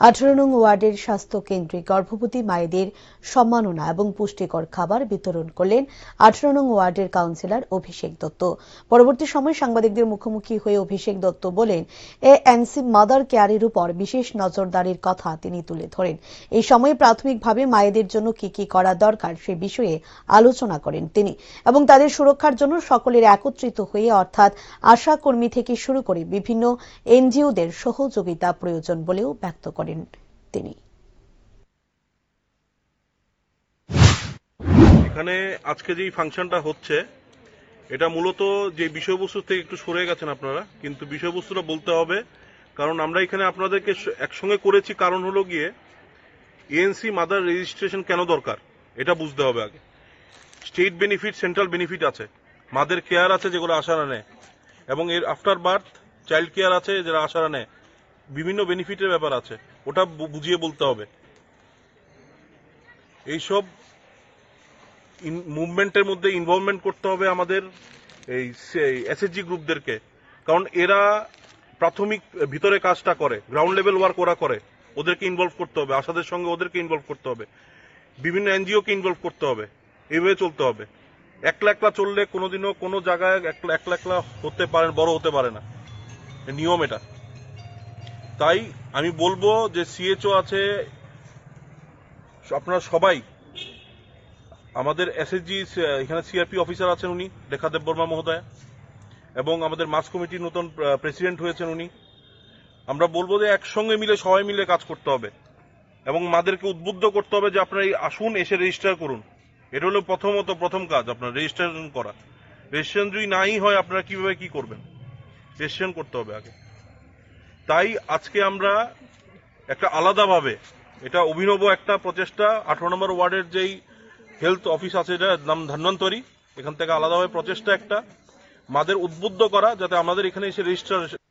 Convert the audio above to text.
আঠারো নং ওয়ার্ডের স্বাস্থ্য কেন্দ্রে গর্ভবতী মায়েদের সম্মাননা এবং পুষ্টিকর খাবার বিতরণ করলেন আঠারো নং ওয়ার্ডের কাউন্সিলর অভিষেক দত্ত। পরবর্তী সময় সাংবাদিকদের মুখোমুখি হয়ে অভিষেক দত্ত বলেন এএনসি মাদার কেয়ারের উপর বিশেষ নজরদারির কথা তিনি তুলে ধরেন। এই সময়ে প্রাথমিকভাবে মায়েদের জন্য কি কি করা দরকার সে বিষয়ে আলোচনা করেন তিনি এবং তাদের সুরক্ষার জন্য সকলের একত্রিত হয়ে অর্থাৎ আশা কর্মী থেকে শুরু করে বিভিন্ন এনজিওদের সহযোগিতা প্রয়োজন বলেও ব্যক্ত করেন। তিনি। এখানে আজকে যেই ফাংশনটা হচ্ছে, এটা মূলত যে বিষয়বস্তু থেকে একটু সরে গেছেন আপনারা, কিন্তু বিষয়বস্তুটা বলতে হবে, কারণ আমরা এখানে আপনাদেরকে একসঙ্গে করেছি কারণ হলো গিয়ে এএনসি মাদার রেজিস্ট্রেশন কেন দরকার, এটা বুঝতে হবে আগে। স্টেট বেনিফিট, সেন্ট্রাল বেনিফিট আছে, মাদের কেয়ার আছে যেগুলো আশারা নেয় এবং এর আফটার বার্থ চাইল্ড কেয়ার আছে যারা আশারা নেয় বিভিন্ন বেনিফিটের ব্যাপার আছে। ওটা বুঝিয়ে বলতে হবে। এইসব মুভমেন্টের মধ্যে ইনভলভমেন্ট করতে হবে আমাদের এই এসএসজি গ্রুপদেরকে। কারণ এরা প্রাথমিক ভিতরে কাজটা করে গ্রাউন্ড লেভেল ওয়ার্ক ওরা করে। ওদেরকে ইনভলভ করতে হবে আশাদের সঙ্গে ওদেরকে ইনভলভ করতে হবে। বিভিন্ন এনজিওকে ইনভলভ করতে হবে। এইভাবে চলতে হবে। একলা একলা চললে কোনোদিনও কোনো জায়গায় একলা একলা হতে পারে, বড় হতে পারে না। নিয়ম এটা। তাই আমি বলব যে সিএচও আছে, আপনারা সবাই, আমাদের এসএসজি এখানে সিআরপি অফিসার আছেন উনি, রেখা দেববর্মা মহোদয়, এবং আমাদের মাস কমিটির নতুন প্রেসিডেন্ট হয়েছেন উনি। আমরা বলব যে একসঙ্গে মিলে, সবাই মিলে কাজ করতে হবে, এবং মাদেরকে উদ্বুদ্ধ করতে হবে যে আপনারা আসুন, এসে রেজিস্টার করুন। এটা হলো প্রথমত প্রথম কাজ, আপনার রেজিস্ট্রেশন করা। রেজিস্ট্রেশন যদি নাই হয়, আপনারা কীভাবে কি করবেন? রেজিস্ট্রেশন করতে হবে আগে। তাই আজকে আমরা একটা আলাদাভাবে, এটা অভিনব একটা প্রচেষ্টা, আঠারো নম্বর ওয়ার্ডের যেই হেলথ অফিস আছে, এটা নাম ধন্বন্তরী, এখান থেকে আলাদাভাবে প্রচেষ্টা একটা, মাদের উদ্বুদ্ধ করা যাতে আমাদের এখানে এসে রেজিস্টার